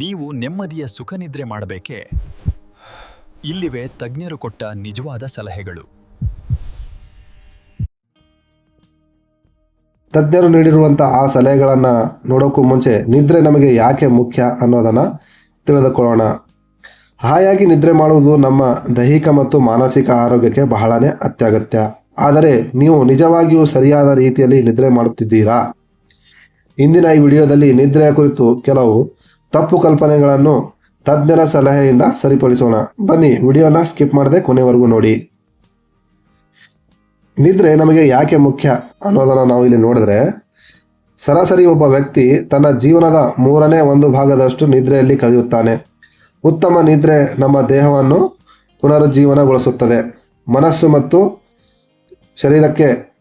ನೀವು ನೆಮ್ಮದಿಯ ಸುಖನಿದ್ರೆ ಮಾಡಬೇಕೇ? ಇಲ್ಲಿವೆ ತಜ್ಞರು ಕೊಟ್ಟ ನಿಜವಾದ ಸಲಹೆಗಳು. ತಜ್ಞರು ನೀಡಿರುವಂಥ ಆ ಸಲಹೆಗಳನ್ನು ನೋಡೋಕ್ಕೂ ಮುಂಚೆ ನಿದ್ರೆ ನಮಗೆ ಯಾಕೆ ಮುಖ್ಯ ಅನ್ನೋದನ್ನು ತಿಳಿದುಕೊಳ್ಳೋಣ. ಹಾಯಾಗಿ ನಿದ್ರೆ ಮಾಡುವುದು ನಮ್ಮ ದೈಹಿಕ ಮತ್ತು ಮಾನಸಿಕ ಆರೋಗ್ಯಕ್ಕೆ ಬಹಳನೇ ಅತ್ಯಗತ್ಯ. ಆದರೆ ನೀವು ನಿಜವಾಗಿಯೂ ಸರಿಯಾದ ರೀತಿಯಲ್ಲಿ ನಿದ್ರೆ ಮಾಡುತ್ತಿದ್ದೀರಾ? ಇಂದಿನ ಈ ವಿಡಿಯೋದಲ್ಲಿ ನಿದ್ರೆಯ ಕುರಿತು ಕೆಲವು ತಪ್ಪು ಕಲ್ಪನೆಗಳನ್ನು ತಜ್ಞರ ಸಲಹೆಯಿಂದ ಸರಿಪಡಿಸೋಣ. ಬನ್ನಿ, ವಿಡಿಯೋನ ಸ್ಕಿಪ್ ಮಾಡದೆ ಕೊನೆವರೆಗೂ ನೋಡಿ. ನಿದ್ರೆ ನಮಗೆ ಯಾಕೆ ಮುಖ್ಯ ಅನ್ನೋದನ್ನು ನಾವು ಇಲ್ಲಿ ನೋಡಿದ್ರೆ, ಸರಾಸರಿ ಒಬ್ಬ ವ್ಯಕ್ತಿ ತನ್ನ ಜೀವನದ ಮೂರನೇ ಒಂದು ಭಾಗದಷ್ಟು ನಿದ್ರೆಯಲ್ಲಿ ಕಳೆಯುತ್ತಾನೆ. ಉತ್ತಮ ನಿದ್ರೆ ನಮ್ಮ ದೇಹವನ್ನು ಪುನರುಜ್ಜೀವನಗೊಳಿಸುತ್ತದೆ. ಮನಸ್ಸು ಮತ್ತು ಶರೀರಕ್ಕೆ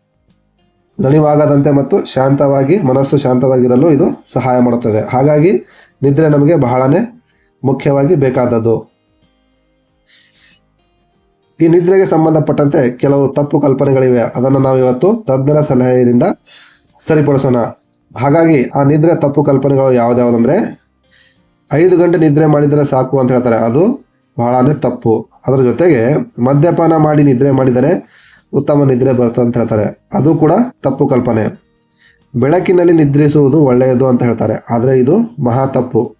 ದಣಿವಾಗದಂತೆ ಮತ್ತು ಶಾಂತವಾಗಿ, ಮನಸ್ಸು ಶಾಂತವಾಗಿರಲು ಇದು ಸಹಾಯ ಮಾಡುತ್ತದೆ. ಹಾಗಾಗಿ ನಿದ್ರೆ ನಮಗೆ ಬಹಳನೇ ಮುಖ್ಯವಾಗಿ ಬೇಕಾದದ್ದು. ಈ ನಿದ್ರೆಗೆ ಸಂಬಂಧಪಟ್ಟಂತೆ ಕೆಲವು ತಪ್ಪು ಕಲ್ಪನೆಗಳಿವೆ. ಅದನ್ನು ನಾವು ಇವತ್ತು ತಜ್ಞರ ಸಲಹೆಯಿಂದ ಸರಿಪಡಿಸೋಣ. ಹಾಗಾಗಿ ಆ ನಿದ್ರೆ ತಪ್ಪು ಕಲ್ಪನೆಗಳು ಯಾವುದ್ಯಾವುದಂದರೆ, ಐದು ಗಂಟೆ ನಿದ್ರೆ ಮಾಡಿದರೆ ಸಾಕು ಅಂತ ಹೇಳ್ತಾರೆ. ಅದು ಬಹಳನೇ ತಪ್ಪು. ಅದರ ಜೊತೆಗೆ ಮದ್ಯಪಾನ ಮಾಡಿ ನಿದ್ರೆ ಮಾಡಿದರೆ ಉತ್ತಮ ನಿದ್ರೆ ಬರ್ತದೆ ಅಂತ ಹೇಳ್ತಾರೆ. ಅದು ಕೂಡ ತಪ್ಪು ಕಲ್ಪನೆ. ಬೆಳಕಿನಲ್ಲಿ ನಿದ್ರಿಸುವುದು ಒಳ್ಳೆಯದು ಅಂತ ಹೇಳ್ತಾರೆ. ಆದರೆ ಇದು ಮಹಾ ತಪ್ಪು.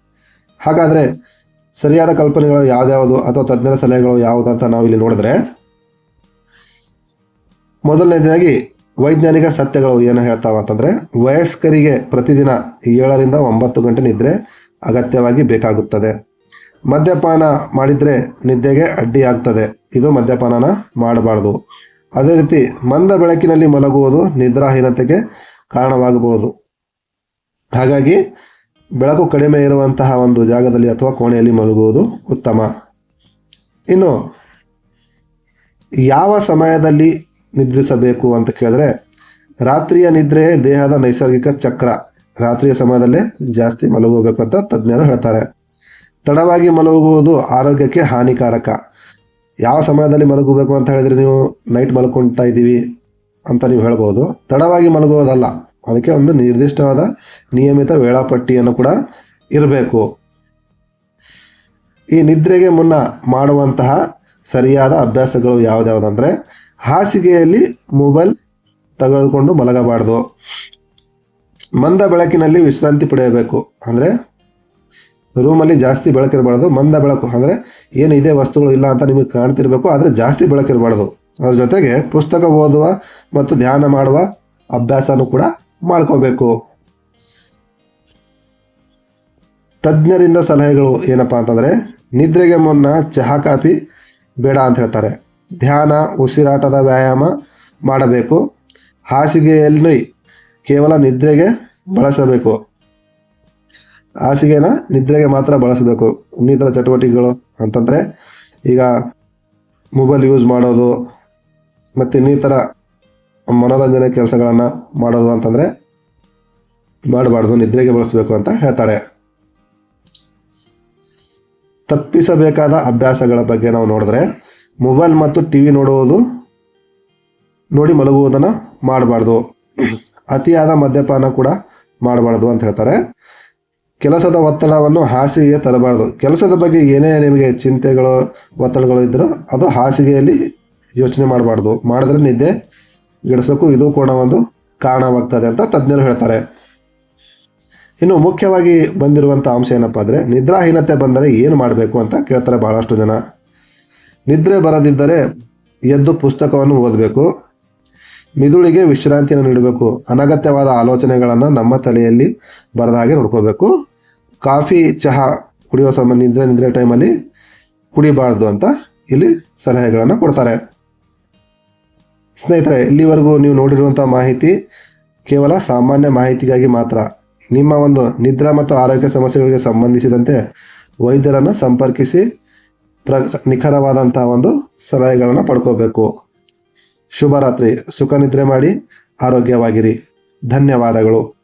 ಹಾಗಾದರೆ ಸರಿಯಾದ ಕಲ್ಪನೆಗಳು ಯಾವ್ದ್ಯಾವುದು ಅಥವಾ ತಜ್ಞರ ಸಲಹೆಗಳು ಯಾವುದು ಅಂತ ನಾವು ಇಲ್ಲಿ ನೋಡಿದ್ರೆ ಮೊದಲನೇದಾಗಿ ವೈಜ್ಞಾನಿಕ ಸತ್ಯಗಳು ಏನು ಹೇಳ್ತಾವ ಅಂತಂದರೆ ವಯಸ್ಕರಿಗೆ ಪ್ರತಿದಿನ ಏಳರಿಂದ ಒಂಬತ್ತು ಗಂಟೆ ನಿದ್ರೆ ಅಗತ್ಯವಾಗಿ ಬೇಕಾಗುತ್ತದೆ. ಮದ್ಯಪಾನ ಮಾಡಿದರೆ ನಿದ್ದೆಗೆ ಅಡ್ಡಿಯಾಗ್ತದೆ. ಇದು ಮದ್ಯಪಾನನ ಮಾಡಬಾರ್ದು. ಅದೇ ರೀತಿ ಮಂದ ಬೆಳಕಿನಲ್ಲಿ ಮಲಗುವುದು ನಿದ್ರಾಹೀನತೆಗೆ ಕಾರಣವಾಗಬಹುದು. ಹಾಗಾಗಿ ಬೆಳಕು ಕಡಿಮೆ ಇರುವಂತಹ ಒಂದು ಜಾಗದಲ್ಲಿ ಅಥವಾ ಕೋಣೆಯಲ್ಲಿ ಮಲಗುವುದು ಉತ್ತಮ. ಇನ್ನು ಯಾವ ಸಮಯದಲ್ಲಿ ನಿದ್ರಿಸಬೇಕು ಅಂತ ಕೇಳಿದ್ರೆ ರಾತ್ರಿಯ ನಿದ್ರೆ ದೇಹದ ನೈಸರ್ಗಿಕ ಚಕ್ರ. ರಾತ್ರಿಯ ಸಮಯದಲ್ಲೇ ಜಾಸ್ತಿ ಮಲಗಬೇಕು ಅಂತ ತಜ್ಞರು ಹೇಳ್ತಾರೆ. ತಡವಾಗಿ ಮಲಗುವುದು ಆರೋಗ್ಯಕ್ಕೆ ಹಾನಿಕಾರಕ. ಯಾವ ಸಮಯದಲ್ಲಿ ಮಲಗಬೇಕು ಅಂತ ಹೇಳಿದ್ರೆ ನೀವು ನೈಟ್ ಮಲ್ಕೊಳ್ತಾ ಇದ್ದೀವಿ ಅಂತ ನೀವು ಹೇಳ್ಬೋದು. ತಡವಾಗಿ ಮಲಗುವುದಲ್ಲ. ಅದಕ್ಕೆ ಒಂದು ನಿರ್ದಿಷ್ಟವಾದ ನಿಯಮಿತ ವೇಳಾಪಟ್ಟಿಯನ್ನು ಕೂಡ ಇರಬೇಕು. ಈ ನಿದ್ರೆಗೆ ಮುನ್ನ ಮಾಡುವಂತಹ ಸರಿಯಾದ ಅಭ್ಯಾಸಗಳು ಯಾವುದ್ಯಾವುದಂದರೆ, ಹಾಸಿಗೆಯಲ್ಲಿ ಮೊಬೈಲ್ ತೆಗೆದುಕೊಂಡು ಮಲಗಬಾರ್ದು. ಮಂದ ಬೆಳಕಿನಲ್ಲಿ ವಿಶ್ರಾಂತಿ ಪಡೆಯಬೇಕು. ಅಂದರೆ ರೂಮಲ್ಲಿ ಜಾಸ್ತಿ ಬೆಳಕಿರಬಾರ್ದು ಮಂದ ಬೆಳಕು. ಅಂದರೆ ಏನು ಇದೇ ವಸ್ತುಗಳು ಇಲ್ಲ ಅಂತ ನಿಮಗೆ ಕಾಣ್ತಿರಬೇಕು, ಆದರೆ ಜಾಸ್ತಿ ಬೆಳಕಿರಬಾರ್ದು ಅದ್ರ ಜೊತೆಗೆ ಪುಸ್ತಕ ಓದುವ ಮತ್ತು ಧ್ಯಾನ ಮಾಡುವ ಅಭ್ಯಾಸನೂ ಕೂಡ ಮಾಡ್ಕೋಬೇಕು. ತಜ್ಞರಿಂದ ಸಲಹೆಗಳು ಏನಪ್ಪ ಅಂತಂದರೆ, ನಿದ್ರೆಗೆ ಮುನ್ನ ಚಹಾ ಕಾಫಿ ಬೇಡ ಅಂತ ಹೇಳ್ತಾರೆ. ಧ್ಯಾನ, ಉಸಿರಾಟದ ವ್ಯಾಯಾಮ ಮಾಡಬೇಕು. ಹಾಸಿಗೆಯಲ್ಲಿ ಕೇವಲ ನಿದ್ರೆಗೆ ಬಳಸಬೇಕು. ಹಾಸಿಗೆನ ನಿದ್ರೆಗೆ ಮಾತ್ರ ಬಳಸಬೇಕು. ಇನ್ನಿತರ ಚಟುವಟಿಕೆಗಳು ಅಂತಂದರೆ ಈಗ ಮೊಬೈಲ್ ಯೂಸ್ ಮಾಡೋದು, ಮತ್ತು ಇನ್ನಿತರ ಮನೋರಂಜನೆ ಕೆಲಸಗಳನ್ನು ಮಾಡೋದು ಅಂತಂದರೆ ಮಾಡಬಾರ್ದು, ನಿದ್ರೆಗೆ ಬಳಸಬೇಕು ಅಂತ ಹೇಳ್ತಾರೆ. ತಪ್ಪಿಸಬೇಕಾದ ಅಭ್ಯಾಸಗಳ ಬಗ್ಗೆ ನಾವು ನೋಡಿದ್ರೆ ಮೊಬೈಲ್ ಮತ್ತು ಟಿ ವಿ ನೋಡುವುದು ನೋಡಿ ಮಲಗುವುದನ್ನು ಮಾಡಬಾರ್ದು. ಅತಿಯಾದ ಮದ್ಯಪಾನ ಕೂಡ ಮಾಡಬಾರ್ದು ಅಂತ ಹೇಳ್ತಾರೆ. ಕೆಲಸದ ಒತ್ತಡವನ್ನು ಹಾಸಿಗೆಗೆ ತರಬಾರ್ದು. ಕೆಲಸದ ಬಗ್ಗೆ ಏನೇ ನಿಮಗೆ ಚಿಂತೆಗಳು, ಒತ್ತಡಗಳು ಇದ್ದರೂ ಅದು ಹಾಸಿಗೆಯಲ್ಲಿ ಯೋಚನೆ ಮಾಡಬಾರ್ದು. ಮಾಡಿದ್ರೆ ನಿದ್ದೆ ಗಿಡಿಸೋಕ್ಕೂ ಇದು ಕೂಡ ಒಂದು ಕಾರಣವಾಗ್ತದೆ ಅಂತ ತಜ್ಞರು ಹೇಳ್ತಾರೆ. ಇನ್ನು ಮುಖ್ಯವಾಗಿ ಬಂದಿರುವಂಥ ಅಂಶ ಏನಪ್ಪ ಅಂದರೆ, ನಿದ್ರಾಹೀನತೆ ಬಂದರೆ ಏನು ಮಾಡಬೇಕು ಅಂತ ಕೇಳ್ತಾರೆ ಭಾಳಷ್ಟು ಜನ. ನಿದ್ರೆ ಬರದಿದ್ದರೆ ಎದ್ದು ಪುಸ್ತಕವನ್ನು ಓದಬೇಕು, ಮಿದುಳಿಗೆ ವಿಶ್ರಾಂತಿಯನ್ನು ನೀಡಬೇಕು, ಅನಗತ್ಯವಾದ ಆಲೋಚನೆಗಳನ್ನು ನಮ್ಮ ತಲೆಯಲ್ಲಿ ಬರದ ಹಾಗೆ ನೋಡ್ಕೋಬೇಕು ಕಾಫಿ, ಚಹಾ ಕುಡಿಯೋ ಸಮ ನಿದ್ರೆ ನಿದ್ರೆ ಟೈಮಲ್ಲಿ ಕುಡಿಬಾರ್ದು ಅಂತ ಇಲ್ಲಿ ಸಲಹೆಗಳನ್ನು ಕೊಡ್ತಾರೆ. ಸ್ನೇಹಿತರೆ, ಇಲ್ಲಿವರೆಗೂ ನೀವು ನೋಡಿರುವಂಥ ಮಾಹಿತಿ ಕೇವಲ ಸಾಮಾನ್ಯ ಮಾಹಿತಿಗಾಗಿ ಮಾತ್ರ. ನಿಮ್ಮ ಒಂದು ನಿದ್ರಾ ಮತ್ತು ಆರೋಗ್ಯ ಸಮಸ್ಯೆಗಳಿಗೆ ಸಂಬಂಧಿಸಿದಂತೆ ವೈದ್ಯರನ್ನು ಸಂಪರ್ಕಿಸಿ ಪ್ರ ನಿಖರವಾದಂಥ ಒಂದು ಸಲಹೆಗಳನ್ನು ಪಡ್ಕೋಬೇಕು. ಶುಭರಾತ್ರಿ. ಸುಖ ನಿದ್ರೆ ಮಾಡಿ, ಆರೋಗ್ಯವಾಗಿರಿ. ಧನ್ಯವಾದಗಳು.